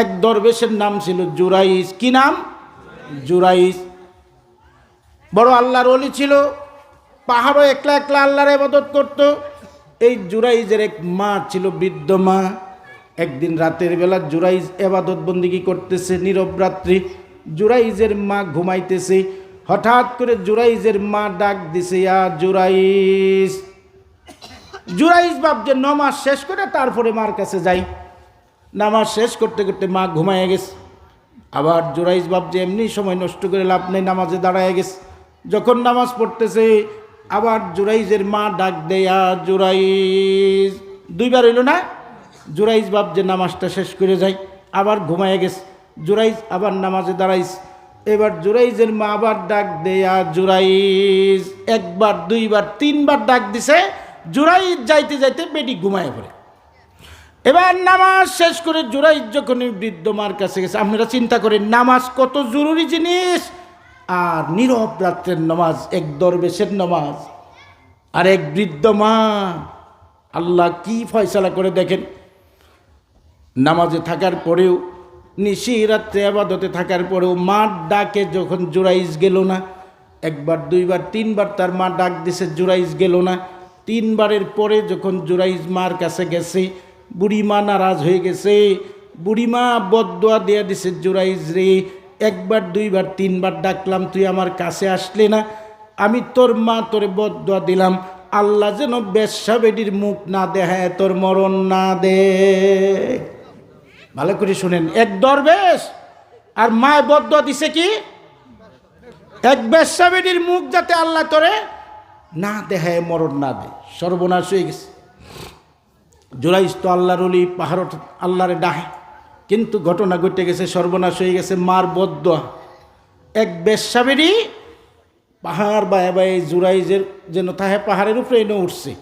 এক দরবেশের নাম ছিল জুরাইস কি নাম? জুরাইস বড় আল্লাহর অলি ছিল, পাহাড়ও একলা একলা আল্লাহর ইবাদত করত। এই জুরাইজের এক মা ছিল, বৃদ্ধ মা। একদিন রাতের বেলা জুরাইজ এবাদত বন্দিগি করতেছে? নীরব রাত্রি জুরাইজের মা ঘুমাইতেছে। হঠাৎ করে জুরাইজের মা ডাক দিছে, ইয়া জুরাইজ জুরাইজ বাপ যে নমাজ শেষ করে তারপরে মার কাছে যাই। নামাজ শেষ করতে করতে মা ঘুমাইয়ে গেছে। আবার জোরাইজ বাপ যে এমনি সময় নষ্ট করে লাভ নেই, নামাজে দাঁড়ায় গেছে। যখন নামাজ পড়তেছে, আবার জোরাইজের মা ডাক দেয়া জুরাইজ দুইবার হইল না? জুরাইজ বাপ যে নামাজটা শেষ করে যায়, আবার ঘুমাইয়ে গেছে। জোরাইজ আবার নামাজে দাঁড়াইছে। এবার জুরাইজের মা আবার ডাক দেয়া জুরাইজ একবার, দুইবার, তিনবার ডাক দিছে। জুরাইজ যাইতে যাইতে বেটি ঘুমায় পড়ে। এবার নামাজ শেষ করে জোরাই যখন বৃদ্ধ মার কাছে গেছে, আপনারা চিন্তা করেন, নামাজ কত জরুরি জিনিস? আর নীরব রাত্রের নামাজ, এক দরবেশের নামাজ। আর এক বৃদ্ধ মা, আল্লাহ কি ফয়সালা করে দেখেন? নামাজে থাকার পরেও, নিশি রাত্রে আবাদতে থাকার পরেও মার ডাকে যখন জোরাইজ গেল না, একবার, দুইবার, তিনবার তার মা ডাক দিছে জোরাইজ গেল না। তিনবারের পরে যখন জোরাইজ মার কাছে গেছে বুড়িমা নারাজ হয়ে গেছে। বুড়িমা বদোয়া দেয়া দিছে, জোরাইজ রে, একবার, দুইবার, তিনবার ডাকলাম, তুই আমার কাছে আসলে না। আমি তোর মা তোরে বদোয়া দিলাম। আল্লাহ যেন বেশ্যা বেডির মুখ না দেখায়, তোর মরণ না দে। ভালো করে শুনেন, এক দরবেশ আর মায় বদ্ধ দিছে কি? এক বেশ্যা বেডির মুখ যাতে আল্লাহ তোরে না দেখায়, মরণ না দে। সর্বনাশ হয়ে গেছে। জোরাইস তো আল্লাহর অলি পাহাড় আল্লাহরে ডাহে কিন্তু ঘটনা ঘটে গেছে, সর্বনাশ হয়ে গেছে, মার বদ্ধ। এক বেশ্যাবেরই পাহাড় বায়ে বায়ে জুরাইজের যেন তাহে পাহাড়ের উপরে এনে উঠছে।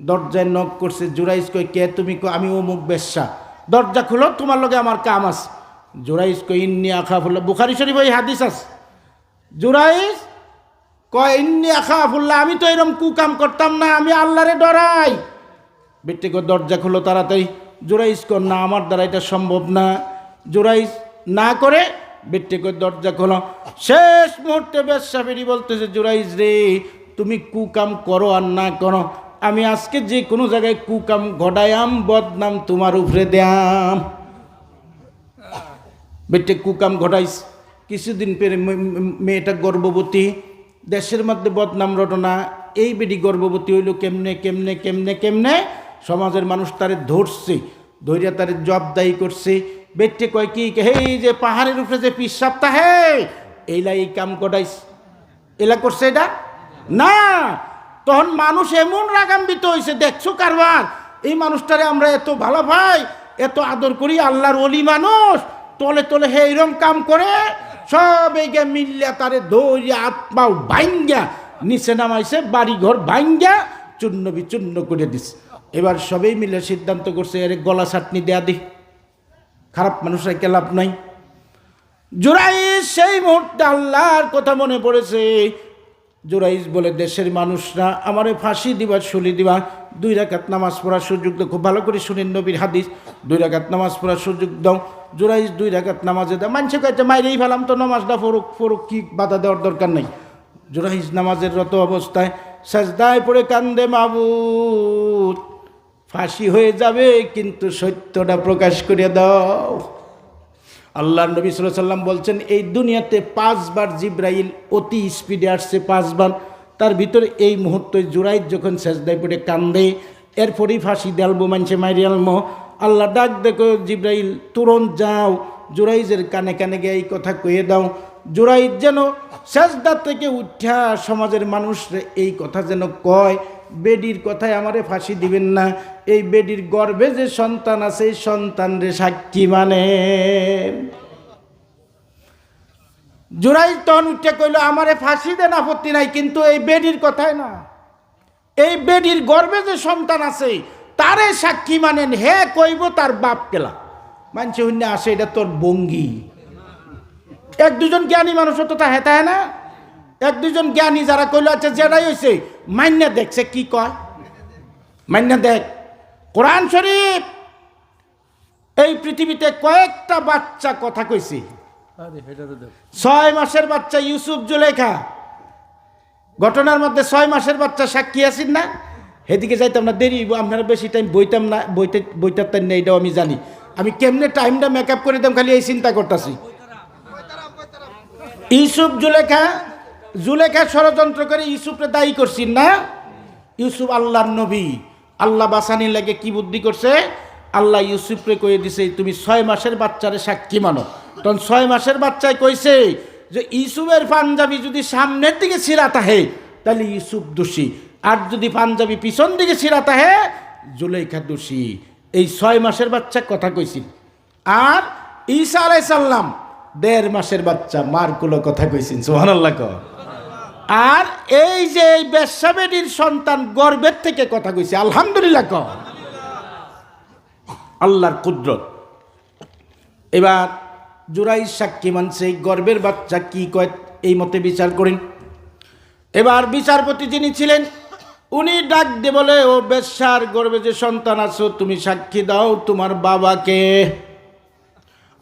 দরজায় নক করছে, জুরাইজ কই কে তুমি? কো আমি অমুক বেশ্যা। দরজা খুলো, তোমার লগে আমার কাম আছে। জুরাইজ কই ইন্নি আখা ফুল্লা বুখারি শরীফ ওই হাদিস আছে। জুরাইজ কয়, ইন্নি আখা ফুল্লা আমি তো এরকম কুকাম করতাম না, আমি আল্লাহরে ডরাই। বেটে দরজা খুলো তাড়াতাড়ি। জোরাইজ কর, না, আমার দ্বারা এটা সম্ভব না। জোরাইজ না করে বেটে দরজা খোলো। শেষ মুহূর্তে বেশাবেরি বলতেছে জোরাইজ রে, তুমি কুকাম করো আর না করো। আমি আজকে যে কোনো জায়গায় কুকাম ঘটায়াম, বদনাম তোমার উপরে দেয়াম। বেটে কুকাম ঘটাইস। কিছুদিন পরে মেয়েটা গর্ভবতী। দেশের মধ্যে বদনাম রটনা। এই বেডি গর্ভবতী হইল কেমনে কেমনে কেমনে কেমনে? সমাজের মানুষ তারে ধরছে ধৈর্য তারে জবদায়ী করছে। বেটে কয় কি হেই যে পাহাড়ের উপরে যে পিসাব হে! এইলা এই কাম কটাইস এলা করছে এটা? না! তখন মানুষ এমন রাগাম্বিত হয়েছে দেখছ কারবার? এই মানুষটারে আমরা এত ভালো ভাই, এত আদর করি, আল্লাহর অলি মানুষ, তলে তলে হে এরম কাম করে, সব এগে মিল্লা তারে দৌড়িয়া আত্মাও ভাঙ্গা নিচে নামাইছে বাড়ি ঘর ভাঙ্গা চূর্ণ বিচূর্ণ করে দিছে। এবার সবাই মিলে সিদ্ধান্ত করছে, এর গলা চাটনি দেয়া দি। খারাপ মানুষরা কে লাভ নাই। জোরাইজ সেই মুহূর্তে আল্লাহর কথা মনে পড়েছে। জোরাইজ বলে, দেশের মানুষরা আমারে ফাঁসি দিবা, শুলি দিবা। দুই রাকাত নামাজ পড়ার সুযোগ দাও। খুব ভালো করে শুনেন নবীর হাদিস। দুই রাকাত নামাজ পড়ার সুযোগ দাও। জোরাইজ দুই রাকাত নামাজে দাও মানুষে কয়েছে মাইরেই ফেলাম তো নামাজ নামাজটা, ফরুক ফরুক কি বাধা দেওয়ার দরকার নাই? জোরাইজ নামাজের রত অবস্থায় সাজদায় পড়ে কান্দে মাবুদ। ফাঁসি হয়ে যাবে, কিন্তু সত্যটা প্রকাশ করে দাও। আল্লাহ নবী সাল্লাহ সাল্লাম বলছেন, এই দুনিয়াতে পাঁচবার জিব্রাইল অতি স্পিডে আসছে, পাঁচবার। তার ভিতরে এই মুহূর্তে জুরাইদ যখন সেজদায় পড়ে কান্দে, এরপরেই ফাঁসি দেলবো মানছে মাইরি আলমো। আল্লাহ ডাক, দেখো জিব্রাইল, তুরন্ত যাও। জুরাইজের কানে কানে গিয়ে এই কথা কয়ে দাও। জুরাইদ যেন সেজদা থেকে উঠা সমাজের মানুষরে এই কথা যেন কয় বেডির কথায় আমারে ফাঁসি দিবেন না। এই বেডির গর্ভে যে সন্তান আছে, এই সন্তানরে সাক্ষী মানে। জোড়াই তন উঠে কইল, আমারে ফাঁসি দেন, আপত্তি নাই। কিন্তু এই বেডির কথায় না। এই বেডির গর্ভে যে সন্তান আছে, তারে সাক্ষী মানেন, হে, কইব তার বাপ কেলা? মানছে হইনে আসে, এটা তোর বঙ্গি। এক দুজন জ্ঞানী মানুষ তো তা হেতায় না। এক দুজন জ্ঞানী যারা কইল আছে যেটাই হয়েছে মান্যা দেখছে কি কয়? মান্যা দেখ কোরআন শরীফ এই পৃথিবীতে কয়েকটা বাচ্চা কথা কইছি। আরে হেটা তো দেখ। ছয় মাসের বাচ্চা ইউসুফ জুলেখা ঘটনার মধ্যে ছয় মাসের বাচ্চা সাক্ষী আছেন না? সেদিকে যাইতাম না দেরি হইবো, আপনারা বেশি টাইম বইতাম না বইতে বইতার না এটাও আমি জানি। আমি কেমনে টাইমটা মেকআপ করে দিতাম খালি এই চিন্তা করতেছি। ইউসুফ জুলেখা জুলেখা ষড়যন্ত্র করে ইউসুফরে দায়ী করছেন না? ইউসুফ আল্লাহর নবী। আল্লাহ বাসানির লাগে কি বুদ্ধি করছে? আল্লাহ ইউসুফরে কয়ে দিছে, তুমি ছয় মাসের বাচ্চারে সাক্ষী মানো। তখন ছয় মাসের বাচ্চায় কইছে যে, ইউসুফের পাঞ্জাবি যদি সামনের দিকে ছিঁড়া তাহে তাহলে ইউসুফ দোষী। আর যদি পাঞ্জাবি পিছন দিকে ছিঁড়া তাহে জুলেখা দোষী। এই ছয় মাসের বাচ্চা কথা কইছিল। আর ঈসা আলাইসাল্লাম দেড় মাসের বাচ্চা, মার কুলো কথা কইছেন সোহানাল্লাহ আর এই যে এই বেশ্যাবেডির সন্তান গর্বের থেকে কথা কইছে, আলহামদুলিল্লাহ ক আল্লাহর কুদরত। এবার জুরাই সাক্ষী মানছে গর্বের বাচ্চা কি কয়, এই মতে বিচার করেন। এবার বিচারপতি যিনি ছিলেন, উনি ডাক দিয়ে বলে, ও বেশ্যার গর্বে যে সন্তান আছো, তুমি সাক্ষী দাও তোমার বাবাকে।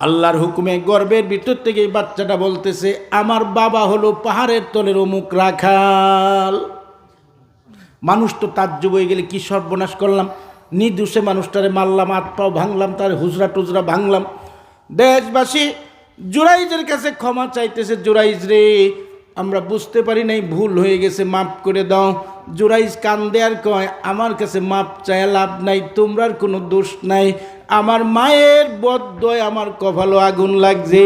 আল্লাহর হুকুমে গর্বের ভিতর থেকে বাচ্চাটা বলতেছে, আমার বাবা হলো পাহাড়ের তলের অমুক রাখাল। মানুষ তো তার হয়ে গেলে কি সর্বনাশ করলাম? নির্দোষে মানুষটারে মারলাম আত পাও ভাঙলাম, তার হুজরা টুজরা ভাঙলাম। দেশবাসী, জুরাইজের কাছে ক্ষমা চাইতেছে, জুরাইজ রে আমরা বুঝতে পারি নাই, ভুল হয়ে গেছে, মাফ করে দাও। জুরাইজ কান্দে আর কয়, আমার কাছে মাপ চায় লাভ নাই, তোমরার কোনো দোষ নাই। আমার মায়ের বদ্দয় আমার কপালো আগুন লাগছে।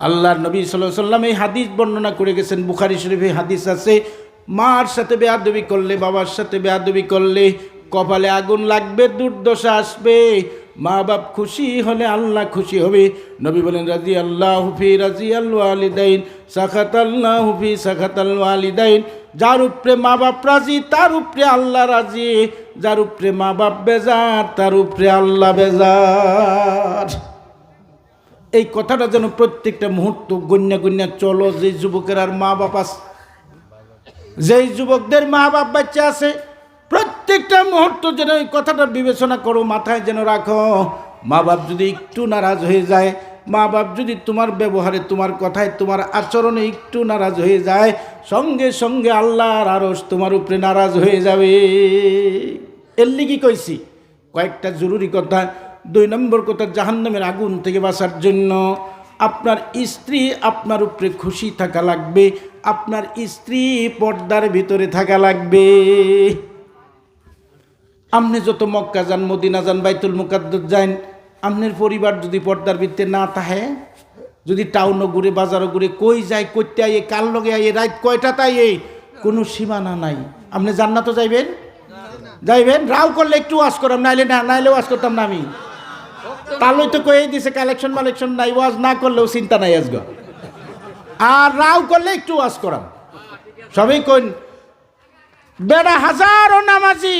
আল্লাহর নবী সাল্লাহ সাল্লাম এই হাদিস বর্ণনা করে গেছেন। বুখারি শরীফে হাদিস আছে, মার সাথে বেয়াদবি করলে, বাবার সাথে বেয়াদবি করলে কপালে আগুন লাগবে, দুর্দশা আসবে। মা বাপ খুশি হলে আল্লাহ খুশি হবে। নবী বলেন রাজি আল্লাহ হুফি রাজি আল্লাহ আলিদাইন সাখাত আল্লাহ হুফি সাখাত আল্লাহ আলিদাইন যার উপরে মা বাপ রাজি, তার উপরে আল্লাহ রাজি। যার উপরে মা বাপ বেজার, তার উপরে আল্লাহ বেজার। এই কথাটা যেন প্রত্যেকটা মুহূর্ত গণ্যা গণ্যা চলো যে যুবকের আর মা বাপ আছে যেই যুবকদের মা বাপ বাচ্চা আছে প্রত্যেকটা মুহূর্ত যেন এই কথাটা বিবেচনা করো, মাথায় যেন রাখো। মা বাপ যদি একটু নারাজ হয়ে যায়, মা বাপ যদি তোমার ব্যবহারে, তোমার কথায়, তোমার আচরণে একটু নারাজ হয়ে যায়, সঙ্গে সঙ্গে আল্লাহর আরস তোমার উপরে নারাজ হয়ে যাবে। এর লিগি কইছি, কয়েকটা জরুরি কথা। দুই নম্বর কথা, জাহান্নামের আগুন থেকে বাঁচার জন্য আপনার স্ত্রী আপনার উপরে খুশি থাকা লাগবে, আপনার স্ত্রী পর্দার ভিতরে থাকা লাগবে। আপনি যত মক্কা যান, মদিনা যান, বাইতুল মুকাদ্দর যান আপনার পরিবার যদি পর্দার ভিতরে না থাকে যদি টাউনও ঘুরে, বাজারও ঘুরে, কই যায়, কইতে আইয়ে, কার লগে আইয়ে, রাত কয়টা তাই এই কোনো সীমানা নাই। আপনি জান্নাত যাইবেন? যাইবেন? রাও করলে একটু ওয়াশ করাম, নাইলে না, নাইলে ওয়াশ করতাম না আমি। তাহলে তো কয়ে দিছে, কালেকশন মালেকশন নাই, ওয়াজ না করলেও চিন্তা নাই আজগ। আর রাও করলে একটু ওয়াজ করাম। সবই কোন বেড়া হাজারো নামাজি।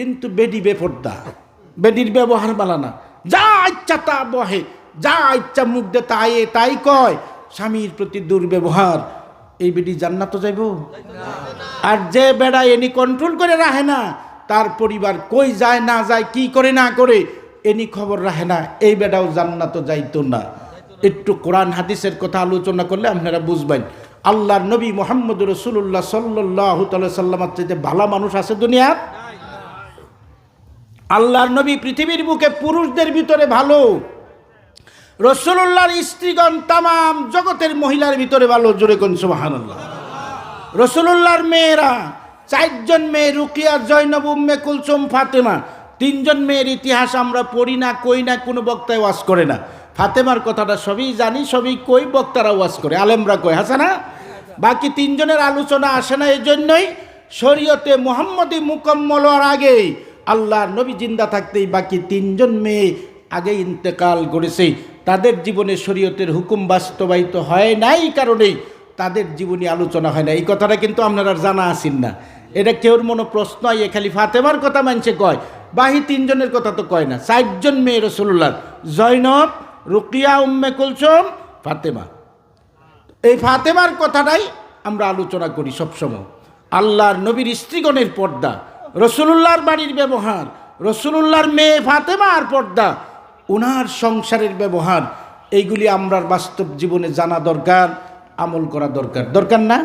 কিন্তু বেডি বেপর্দা। বেডির ব্যবহার বালানা যা ইচ্ছা তা বহে, যা ইচ্ছা মুখ দে তাই তাই কয়। স্বামীর প্রতি দুর্ব্যবহার, এই বেডি জান্নাত যাইব? আর যে বেড়া এনি কন্ট্রোল করে রাখে না, তার পরিবার কই যায়, না যায়, কি করে, না করে, এনি খবর রাখে না। এই বেড়াও জান্নাত যাইতো না। একটু কোরআন হাদিসের কথা আলোচনা করলে আপনারা বুঝবেন। আল্লাহর নবী মোহাম্মদ রসুল্লাহ সাল্লাহ সাল্লামার চাইতে ভালো মানুষ আছে দুনিয়ার? আল্লাহর নবী পৃথিবীর বুকে পুরুষদের ভিতরে ভালো। রসুল্লাহর স্ত্রীগণ তামাম জগতের মহিলার ভিতরে ভালো, জোরে কোন সুবাহান রসুল্লাহর মেয়েরা, চারজন মেয়ে রুকিয়া জৈনব উম্মে কুলসুম, ফাতেমা। তিনজন মেয়ের ইতিহাস আমরা পড়ি না, কই না, কোনো বক্তায় ওয়াজ করে না। ফাতেমার কথাটা সবই জানি, সবই কই, বক্তারা ওয়াজ করে। আলেমরা কই হাসা না? বাকি তিনজনের আলোচনা আসে না এই জন্যই শরীয়তে মোহাম্মদী মুকম্মল হওয়ার আগেই আল্লাহর নবী জিন্দা থাকতেই বাকি তিনজন মেয়ে আগে ইন্তেকাল করেছে। তাদের জীবনে শরীয়তের হুকুম বাস্তবায়িত হয় নাই কারণেই তাদের জীবনী আলোচনা হয় না এই কথাটা কিন্তু আপনারা জানা আছেন না। এটা কেউর মনে প্রশ্ন এ খালি ফাতেমার কথা মানছে কয়, বাহি তিনজনের কথা তো কয় না। চারজন মেয়ে রসুল্লাহ জৈনব রুকিয়া, উম্মে কুলসুম, ফাতেমা। এই ফাতেমার কথাটাই আমরা আলোচনা করি সবসময়। আল্লাহর নবীর স্ত্রীগণের পর্দা রসুল্লাহর বাড়ির ব্যবহার, রসুল্লাহর মেয়ে ফাতেমা আর পর্দা ওনার সংসারের ব্যবহার, এইগুলি আমরা বাস্তব জীবনে জানা দরকার, আমল করা দরকার। দরকার না?